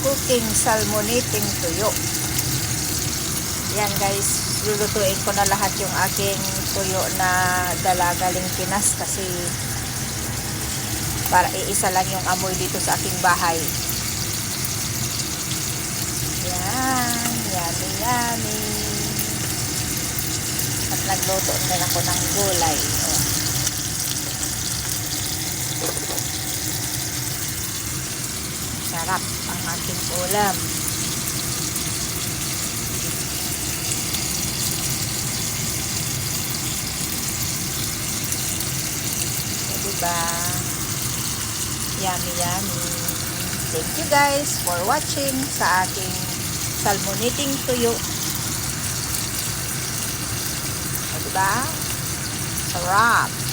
cooking salmoniting tuyo. Yan guys, lulutuin ko na lahat yung aking tuyo na dala galing Pinas kasi para iisa lang yung amoy dito sa aking bahay. Yan, yummy yummy. At nagluto din ako ng gulay. Sarap ang aking ulam. O, diba? Yummy, yummy. Thank you guys for watching sa aking salmoniting tuyo. O, diba? Sarap.